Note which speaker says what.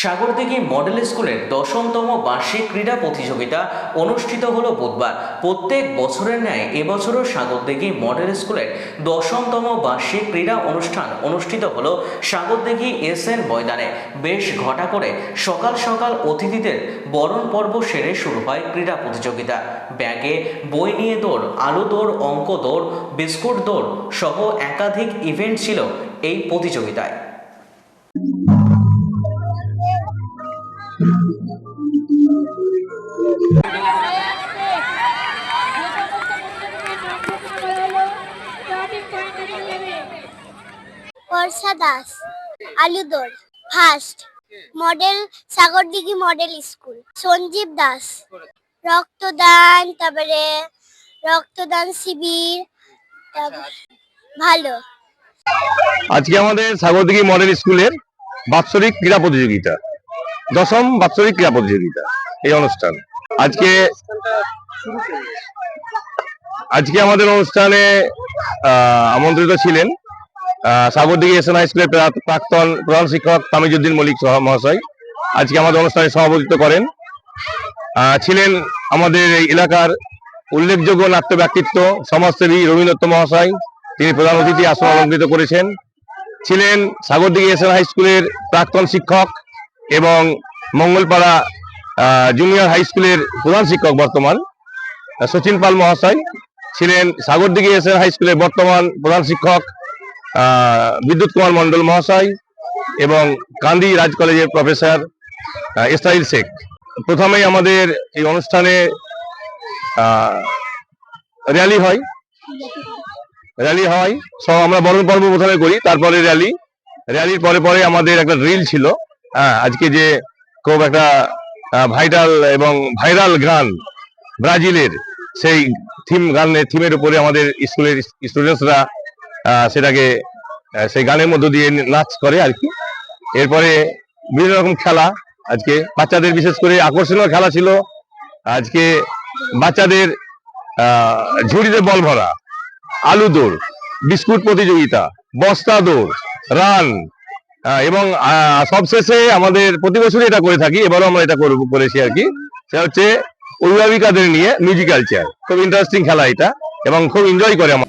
Speaker 1: Sagardighi model স্কুলের দশমতম বার্ষিক ক্রীড়া প্রতিযোগিতা অনুষ্ঠিত হল বুধবার। প্রত্যেক বছরের ন্যায় এবছরও সাগরদিঘি মডেল স্কুলের দশমতম বার্ষিক ক্রীড়া অনুষ্ঠান অনুষ্ঠিত হলো সাগরদিঘি এস এন ময়দানে। বেশ ঘটা করে সকাল সকাল অতিথিদের বরণ পর্ব সেরে শুরু হয় ক্রীড়া প্রতিযোগিতা। ব্যাগে বই নিয়ে দৌড়, আলু দৌড়, অঙ্ক দৌড়, বিস্কুট দৌড় সহ একাধিক ইভেন্ট ছিল এই প্রতিযোগিতায়।
Speaker 2: Barsha Das, আলুদর, first model, Sagardighi model school, Sanjib Das, রক্তদান, তারপরে রক্তদান শিবির ভালো।
Speaker 3: আজকে আমাদের সাগরদিঘি মডেল স্কুলের বাৎসরিক ক্রীড়া প্রতিযোগিতা, দশম বাৎসরিক ক্রীড়া প্রতিযোগিতা, এই অনুষ্ঠান। আজকে আজকে আমাদের অনুষ্ঠানে আমন্ত্রিত ছিলেন সাগরদিঘি এস এন হাই স্কুলের প্রা- প্রাক্তন প্রধান শিক্ষক তামিজুদ্দিন মল্লিক মহাশয়। আজকে আমাদের অনুষ্ঠানে সভাপতিত্ব করেন। ছিলেন আমাদের এই এলাকার উল্লেখযোগ্য নাট্য ব্যক্তিত্ব সমাজসেবী রবীন্দ্র মহাশয়। তিনি প্রধান অতিথি আসন অলঙ্কৃত করেছেন। ছিলেন সাগরদিঘি এস হাই স্কুলের প্রাক্তন শিক্ষক এবং মঙ্গলপাড়া জুনিয়র হাই স্কুলের প্রধান শিক্ষক বর্তমান। সচিন পাল মহাশয়। ছিলেন সাগরদিঘি এস হাই স্কুলের বর্তমান প্রধান শিক্ষক বিদ্যুৎ কুমার মণ্ডল মহাশয় এবং কান্দি রাজ কলেজের প্রফেসর ইসরাইল শেখ। প্রথমেই আমাদের এই অনুষ্ঠানে র্যালি হয়। র্যালি হয়। সব আমরা বরণ পর্ব প্রথমে করি, তারপরে র্যালি। র্যালির পরে পরে আমাদের একটা ড্রিল ছিল। হ্যাঁ আজকে যে খুব একটা ভাইটাল এবং ভাইরাল গান ব্রাজিলের, সেই থিম গানের থিমের উপরে আমাদের স্কুলের স্টুডেন্টসরা সেটাকে সেই গানের মধ্য দিয়ে নাচ করে আর কি। এরপরে বিভিন্ন রকম খেলা, আজকে বাচ্চাদের বিশেষ করে আকর্ষণীয় খেলা ছিল আজকে বাচ্চাদের ঝুড়িতে বল ভরা, আলু দৌড়, বিস্কুট প্রতিযোগিতা, বস্তা দৌড়, রান এবং সবশেষে আমাদের প্রতি বছরই এটা করে থাকি, এবারও আমরা এটা করব, করেছি আর কি। সেটা হচ্ছে অভিভাবিকাদের নিয়ে মিউজিক্যাল চেয়ার খুব ইন্টারেস্টিং খেলা এটা, এবং খুব এনজয় করে আমার